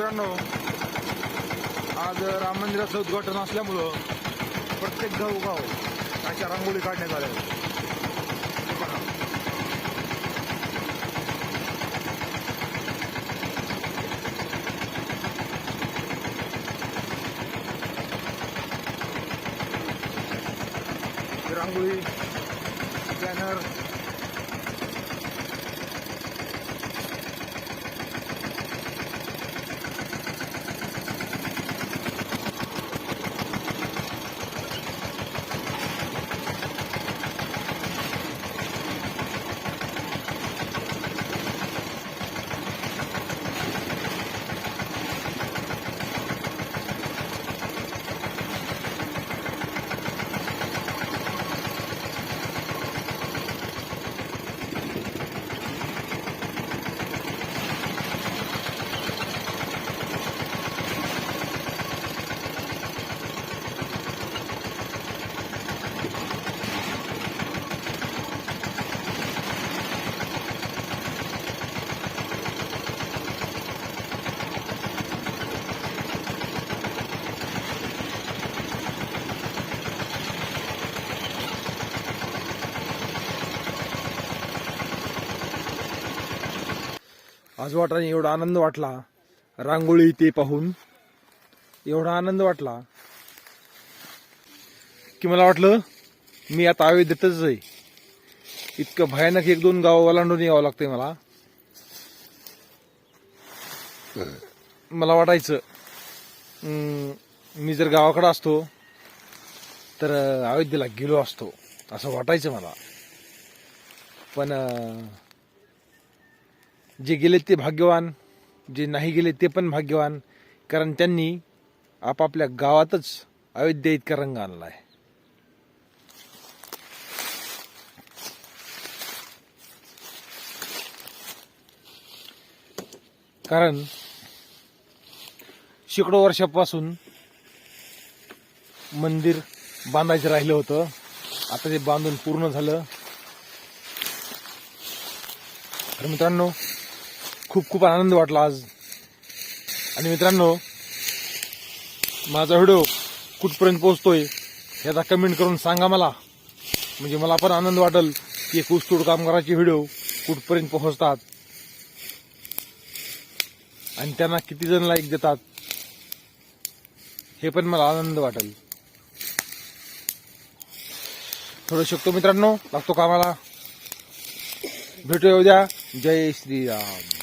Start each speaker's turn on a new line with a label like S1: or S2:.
S1: मित्रांनो आज राम मंदिराचं उद्घाटन असल्यामुळं प्रत्येक गाव अशा रांगोळी काढण्यात आल्या रांगोळी बॅनर आज वाटाने एवढा आनंद वाटला. रांगोळी ते पाहून एवढा आनंद वाटला की मला वाटलं मी आता अयोध्येतच आहे. इतकं भयानक एक दोन गाव ओलांडून यावं लागतंय मला. मला वाटायचं मी जर गावाकडे असतो तर अयोध्येला गेलो असतो असं वाटायचं मला. पण जे गेले ते भाग्यवान जे नाही गेले ते पण भाग्यवान कारण त्यांनी आपापल्या गावातच अयोध्या इतका रंग आणलाय. कारण शेकडो वर्षापासून मंदिर बांधायचं राहिलं होतं. आता ते बांधून पूर्ण झालं. तर मित्रांनो खूप खूप आनंद वाटला आज. आणि मित्रांनो माझा व्हिडिओ कुठपर्यंत पोहोचतोय याचा कमेंट करून सांगा मला. म्हणजे मला पण आनंद वाटेल की एक ऊसतोड कामगाराचे व्हिडिओ कुठपर्यंत पोहोचतात. आणि त्यांना किती जण लाईक देतात हे पण मला आनंद वाटेल. थोडं शकतो मित्रांनो लागतो कामाला. भेटूया उद्या. जय श्रीराम.